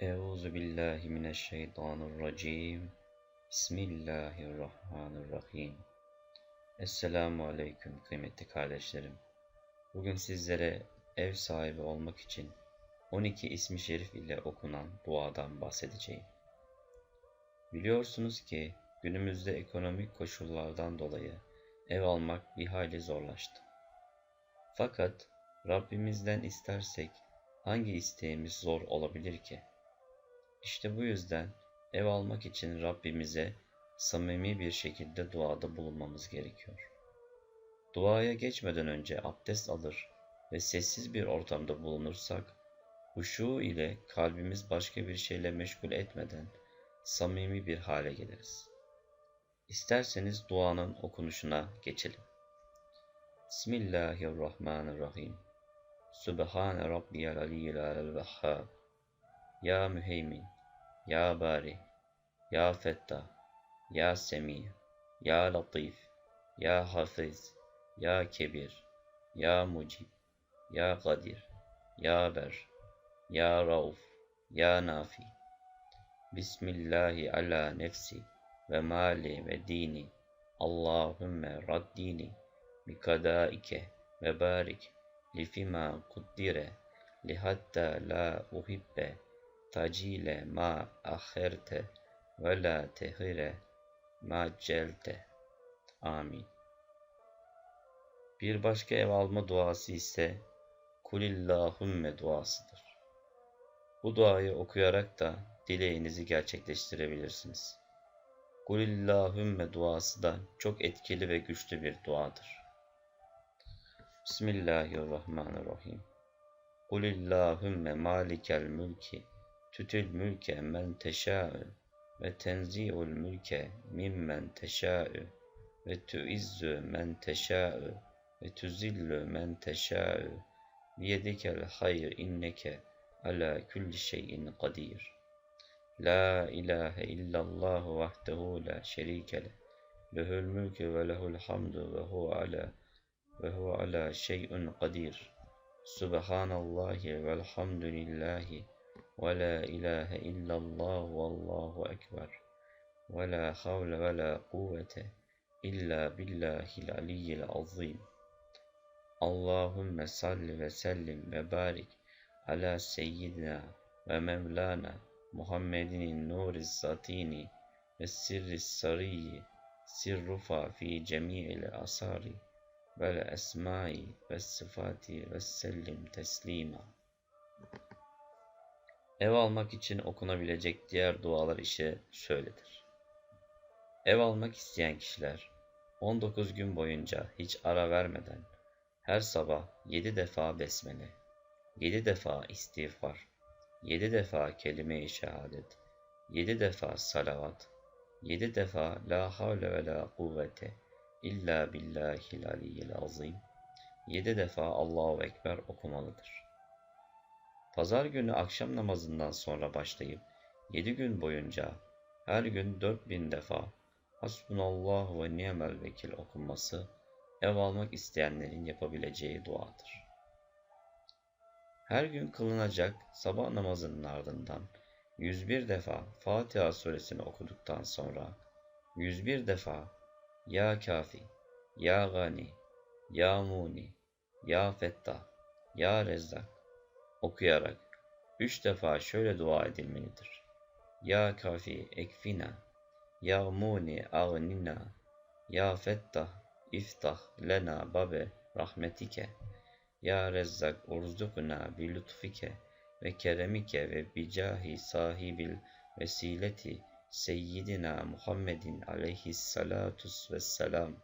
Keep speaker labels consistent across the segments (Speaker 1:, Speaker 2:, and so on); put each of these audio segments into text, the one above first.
Speaker 1: Euzu billahi mineşşeytanirracim. Bismillahirrahmanirrahim. Esselamu aleyküm kıymetli kardeşlerim. Bugün sizlere ev sahibi olmak için 12 ismi şerif ile okunan duadan bahsedeceğim. Biliyorsunuz ki günümüzde ekonomik koşullardan dolayı ev almak bir hayli zorlaştı. Fakat Rabbimizden istersek hangi isteğimiz zor olabilir ki? İşte bu yüzden ev almak için Rabbimize samimi bir şekilde duada bulunmamız gerekiyor. Duaya geçmeden önce abdest alır ve sessiz bir ortamda bulunursak, huşu ile kalbimiz başka bir şeyle meşgul etmeden samimi bir hale geliriz. İsterseniz duanın okunuşuna geçelim. Bismillahirrahmanirrahim. Sübhane Rabbiyel Aliyyil Alel Vehhab. Ya Müheymin, Ya Bari, Ya Fettah, Ya Semi, Ya Latif, Ya Hafiz, Ya Kebir, Ya Mucib, Ya Kadir, Ya Ber, Ya Rauf, Ya Nafi. Bismillahi ala nefsi ve mali ve dini. Allahümme raddini bikadaike ve barik lifima kuddire lihatta la uhibbe tacile ma aherte ve la tehire ma celte. Amin. Bir başka ev alma duası ise Kulillahümme duasıdır. Bu duayı okuyarak da dileğinizi gerçekleştirebilirsiniz. Kulillahümme duası da çok etkili ve güçlü bir duadır. Bismillahirrahmanirrahim. Kulillahümme malikel mülki tütül mülke men teşâ'ü ve tenzi'ul mülke mimmen teşâ'ü ve tuizzü men teşâ'ü ve tuzillu men teşâ'ü biyedikel hayr inneke ala kulli şeyin kadir. La ilahe illallah vahdehu la şerike le. Lehül mülkü ve lehül hamdu ve huve ala ve huve ala şey'un kadir. Subhanallahi velhamdülillahi ve la ilahe illallah vallahu ekber. Ve la havle ve la kuvvete illa billahil aliyyil azim. Allahümme salli ve sellim ve barik ala seyyidina ve mevlana Muhammedin nuri zatini ve sirri sariyyi sirrufa fi Ev almak için okunabilecek diğer dualar ise şöyledir. Ev almak isteyen kişiler 19 gün boyunca hiç ara vermeden her sabah 7 defa besmele, 7 defa istiğfar, 7 defa kelime-i şehadet, 7 defa salavat, 7 defa la havle ve la kuvvete illa billahil aliyyil azim, 7 defa Allahu Ekber okumalıdır. Pazar günü akşam namazından sonra başlayıp 7 gün boyunca her gün 4000 defa Hasbunallah ve ni'mel vekil okunması ev almak isteyenlerin yapabileceği duadır. Her gün kılınacak sabah namazının ardından 101 defa Fatiha suresini okuduktan sonra 101 defa Ya Kafi, Ya Gani, Ya Muni, Ya Fettah, Ya Rezzak okuyarak üç defa şöyle dua edilmelidir. Ya Kafi ekfina, Ya Muni ağnina, Ya Fettah iftah lena babe rahmetike. Ya Rezzak urzukna bi lütfike ve keremike ve bicahi sahibil vesileti Seyyidina Muhammedin aleyhissalatus vesselam.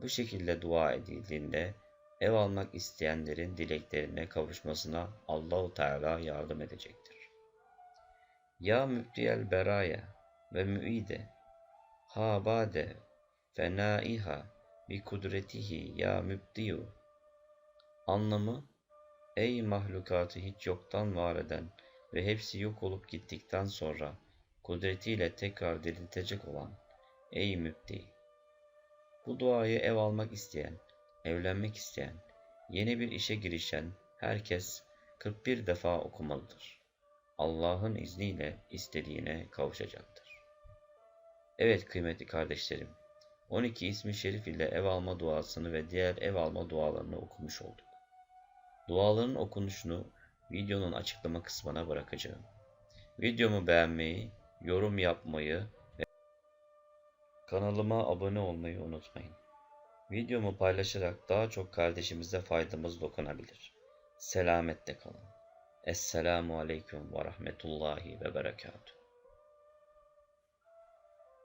Speaker 1: Bu şekilde dua edildiğinde ev almak isteyenlerin dileklerine kavuşmasına Allahu Teala yardım edecektir. Ya mübdiyel beraya ve müide ha bade fenaiha bi kudretihi ya mübdiyu Anlamı Ey mahlukatı hiç yoktan var eden ve hepsi yok olup gittikten sonra kudretiyle tekrar diriltecek olan Ey mübdi! Bu duayı ev almak isteyen, evlenmek isteyen, yeni bir işe girişen herkes 41 defa okumalıdır. Allah'ın izniyle istediğine kavuşacaktır. Evet kıymetli kardeşlerim, 12 ismi şerif ile ev alma duasını ve diğer ev alma dualarını okumuş olduk. Duaların okunuşunu videonun açıklama kısmına bırakacağım. Videomu beğenmeyi, yorum yapmayı ve kanalıma abone olmayı unutmayın. Videomu paylaşarak daha çok kardeşimize faydamız dokunabilir. Selametle kalın. Esselamu Aleyküm ve Rahmetullahi ve Berekatuhu.